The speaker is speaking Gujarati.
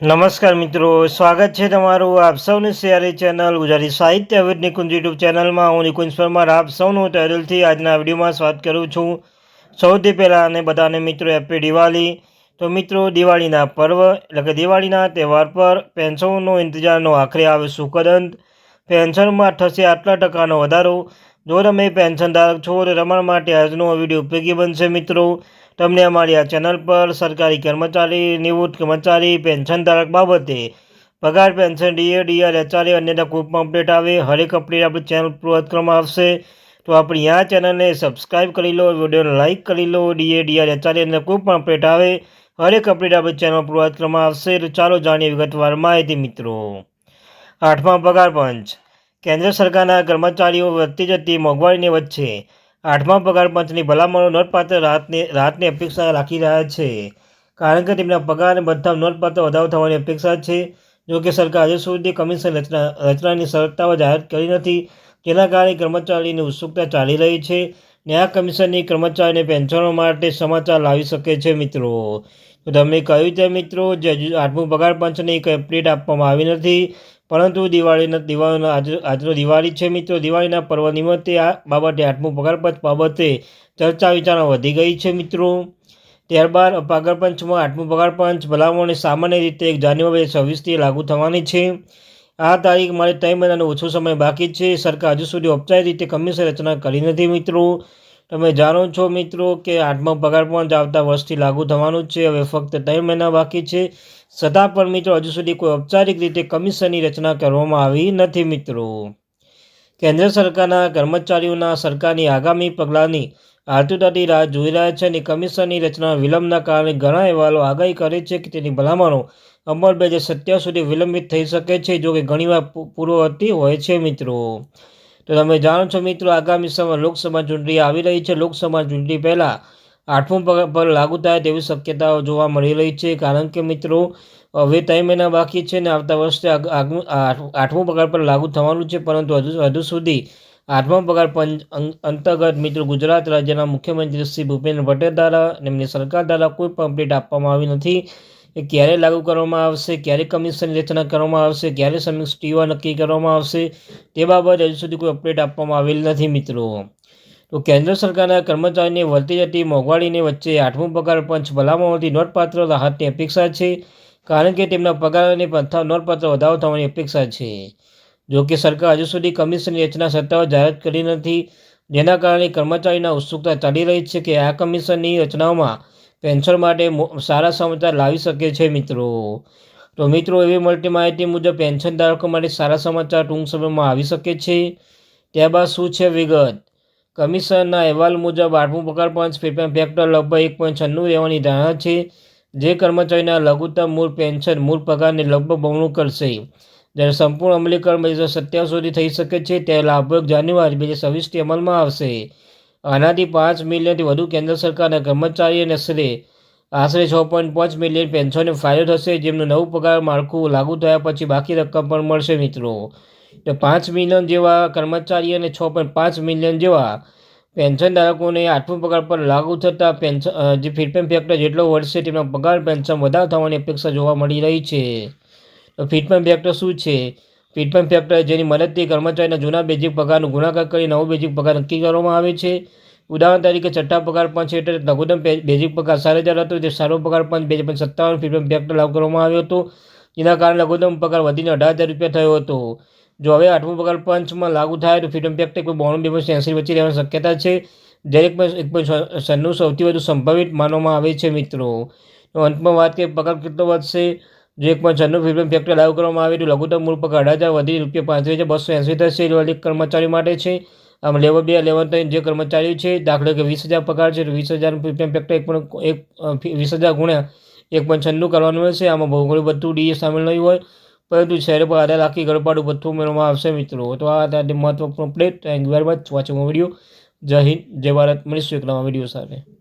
નમસ્કાર મિત્રો, સ્વાગત છે તમારું આપ સૌની સિયારી ચેનલ ગુજરાતી સાહિત્ય વિદ નિકુંજ યુટ્યુબ ચેનલમાં. હું નિકુંજ પરમાર, આપ સૌનું તહેદિલથી આજના વિડીયોમાં સ્વાગત કરું છું. સૌથી પહેલાં અને બધાને મિત્રો હેપી દિવાળી તો મિત્રો, દિવાળીના પર્વ, એટલે કે દિવાળીના તહેવાર પર પેન્શનનો ઇંતજારનો આખરે આવે સુકદંત. પેન્શનમાં થશે આટલા ટકાનો વધારો. જો તમે પેન્શનધારક છો, તો તમારા માટે આજનો વીડિયો ઉપયોગી બનશે મિત્રો. તમને અમારી આ ચેનલ પર સરકારી કર્મચારી, નિવૃત્ત કર્મચારી પેન્શનધારક બાબતે પગાર, પેન્શન, ડીએ, ડીઆર, એચઆરએ અન્યના કોઈ પણ અપડેટ આવે, હરેક અપડેટ આપણી ચેનલ પૂર્વત કરવામાં આવશે. તો આપણી આ ચેનલને સબસ્ક્રાઈબ કરી લો, વિડીયોને લાઇક કરી લો, ડીએ, ડીઆર, એચઆરએ અંદર કોઈ પણ અપડેટ આવે, હરેક અપડેટ આપણી ચેનલ પૂર્વત કરવામાં આવશે. તો ચાલો જાણીએ વિગતવાર માહિતી મિત્રો. આઠમા પગાર પંચ. કેન્દ્ર સરકારના કર્મચારીઓ વધતી જતી મોંઘવારીની વચ્ચે આઠમા પગાર પંચની ભલામણો નોંધપાત્ર રાહતની રાહતની અપેક્ષા રાખી રહ્યા છે. કારણ કે તેમના પગાર અને બધા નોંધપાત્ર વધારો થવાની અપેક્ષા છે. જો કે સરકાર હજુ સુધી કમિશન રચના રચનાની સરળતાઓ જાહેર કરી નથી. જેના કારણે કર્મચારીની ઉત્સુકતા ચાલી રહી છે. ન્યાય કમિશનની કર્મચારીને પેન્શનો માટે સમાચાર લાવી શકે છે મિત્રો. તો તમે કહ્યું છે મિત્રો, જે આઠમું પગાર પંચની કંઈ અપડેટ આપવામાં આવી નથી. પરંતુ દિવાળીના દિવાળીનો આજ, આજનો દિવાળી છે મિત્રો. દિવાળીના પર્વ નિમિત્તે આ બાબતે આઠમું પગારપંચ બાબતે ચર્ચા વિચારણા વધી ગઈ છે મિત્રો. ત્યારબાદ પગારપંચમાં આઠમું પગારપંચ ભલામણ સામાન્ય રીતે એક જાન્યુઆરી છવ્વીસથી લાગુ થવાની છે. આ તારીખ મારે ત્રણ મહિનાનો ઓછો સમય બાકી છે. સરકાર હજુ સુધી ઔપચારિક રીતે કમિશન રચના કરી નથી મિત્રો. તમે જાણો છો મિત્રો કે આઠમો પગાર પણ આવતા વર્ષથી લાગુ થવાનું છે. હવે ફક્ત ત્રણ મહિના બાકી છે. છતાં પણ મિત્રો હજુ સુધી કોઈ ઔપચારિક રીતે કમિશનની રચના કરવામાં આવી નથી મિત્રો. કેન્દ્ર સરકારના કર્મચારીઓના સરકારની આગામી પગલાંની આતુરતાથી રાહ જોઈ રહ્યા છે અને કમિશનની રચના વિલંબના કારણે ઘણા અહેવાલો આગાહી કરે છે કે તેની ભલામણો અમલ બે હજાર સત્યાવીસ સુધી વિલંબિત થઈ શકે છે જો કે ઘણીવાર પૂર્વવર્તી હોય છે મિત્રો. તો તમે જાણો છો મિત્રો, આગામી સમય લોકસભા ચૂંટણી આવી રહી છે. લોકસભા ચૂંટણી પહેલાં આઠમું પર લાગુ થાય તેવી શક્યતાઓ જોવા મળી રહી છે. કારણ કે મિત્રો, હવે ત્રણ મહિના બાકી છે ને આવતા વર્ષે આઠમું પગાર પર લાગુ થવાનું છે. પરંતુ હજુ હજુ સુધી આઠમા પગાર પંચ અંતર્ગત મિત્રો, ગુજરાત રાજ્યના મુખ્યમંત્રી શ્રી ભૂપેન્દ્ર પટેલ દ્વારા એમની સરકાર દ્વારા કોઈ પણ અપડેટ આપવામાં આવી નથી. એ ક્યારે લાગુ કરવામાં આવશે, ક્યારે કમિશનની રચના કરવામાં આવશે, ક્યારે સમીક્ષ ટીવા નક્કી કરવામાં આવશે, તે બાબત હજુ સુધી કોઈ અપડેટ આપવામાં આવેલ નથી મિત્રો. તો કેન્દ્ર સરકારના કર્મચારીની વધતી જતી મોંઘવારીની વચ્ચે આઠમું પગાર પંચ ભલામણોથી નોંધપાત્ર રાહતની અપેક્ષા છે, કારણ કે તેમના પગાર અને પંથા નોંધપાત્ર વધારો થવાની અપેક્ષા છે. જો કે સરકાર હજુ સુધી કમિશનની રચના સત્તાઓ જાહેર કરી નથી, જેના કારણે કર્મચારીના ઉત્સુકતા ચાલી રહી છે કે આ કમિશનની રચનાઓમાં પેન્શન માટે સારા સમાચાર લાવી શકે છે મિત્રો. તો મિત્રો, એવી મળતી માહિતી મુજબ પેન્શન ધારકો માટે સારા સમાચાર ટૂંક સમયમાં આવી શકે છે. ત્યારબાદ શું છે વિગત? કમિશનના અહેવાલ મુજબ આઠમું પગાર પંચ પેપેન ફેક્ટર લગભગ એક પોઈન્ટ છન્નું રહેવાની ધારણા છે. જે કર્મચારીના લઘુત્તમ મૂળ પેન્શન મૂળ પગારને લગભગ બમણું કરશે. જ્યારે સંપૂર્ણ અમલીકરણ બે હજાર સત્યાવીસ સુધી થઈ શકે છે, ત્યારે લાભક જાન્યુઆરી બે હજાર છવ્વીસથી અમલમાં આવશે. આનાથી પાંચ મિલિયનથી વધુ કેન્દ્ર સરકારના કર્મચારીઓને આશરે આશરે છ પોઈન્ટ પાંચ મિલિયન પેન્શનને ફાયદો થશે, જેમનું નવું પગાર માળખું લાગુ થયા પછી બાકી રકમ પણ મળશે મિત્રો. તો પાંચ મિલિયન જેવા કર્મચારી અને છ પોઈન્ટ પાંચ મિલિયન જેવા પેન્શન ધારકોને આઠમું પગાર પર લાગુ થતાં પેન્શન જે ફીડપેન ફેક્ટર જેટલો વધશે તેમના પગાર, પેન્શન વધારે થવાની અપેક્ષા જોવા મળી રહી છે. તો ફીડપેન ફેક્ટર શું છે? ફીડપેન ફેક્ટર જેની મદદથી કર્મચારીના જૂના બેઝિક પગારનો ગુણાકાર કરી નવો બેઝિક પગાર નક્કી કરવામાં આવે છે. ઉદાહરણ તરીકે છઠ્ઠા પગાર પંચ હેઠળ લઘુત્તમ બેઝિક પગાર સાત હજાર હતો તે સારો પગાર પંચ બે હજાર સત્તાવન ફીડપેન ફેક્ટર લાગુ કરવામાં આવ્યો હતો. જેના કારણે લઘુત્તમ પગાર વધીને અઢાર હજાર રૂપિયા થયો હતો. જો હવે આઠમો પગાર પંચમાં લાગુ થાય તો ફ્રીડમ ફેક્ટર કોઈ બોણું બે પોઈન્ટ એંસી વચ્ચે રહેવાની શક્યતા છે. દરેક એક પોઈન્ટ સન્નું સૌથી વધુ સંભવિત માનવામાં આવે છે મિત્રો. અંતમાં વાત કરીએ પગાર કેટલો વધશે? જો એક પોઈન્ટ છન્નું ફિલ્મ ફેક્ટર લાગુ કરવામાં આવે તો લઘુત્તમ મૂળ પગાર અઢાર હજાર વધી રૂપિયા પાંત્રીસ હજાર બસો એંસી થશે દરેક કર્મચારી માટે છે. આમ લેવલ બે, લેવલ ત્રણ જે કર્મચારીઓ છે, દાખલો કે વીસ હજાર પગાર છે. વીસ હજાર ફિલ્મ ફેક્ટર એક એક વીસ હજાર ગુણ્યા એક પોઈન્ટ છન્નું કરવાનું રહેશે. આમાં ભૌગોલિક બધું ડીએ સામેલ નહીં હોય. પરંતુ શહેર પર આધાર રાખી ગળપાડું બધું ઉમેરવામાં આવશે મિત્રો. તો આ મહત્વપૂર્ણ update thank you very much watching video Jai Hind, Jai Bharat. મળીશું એક નવા વીડિયો સાથે.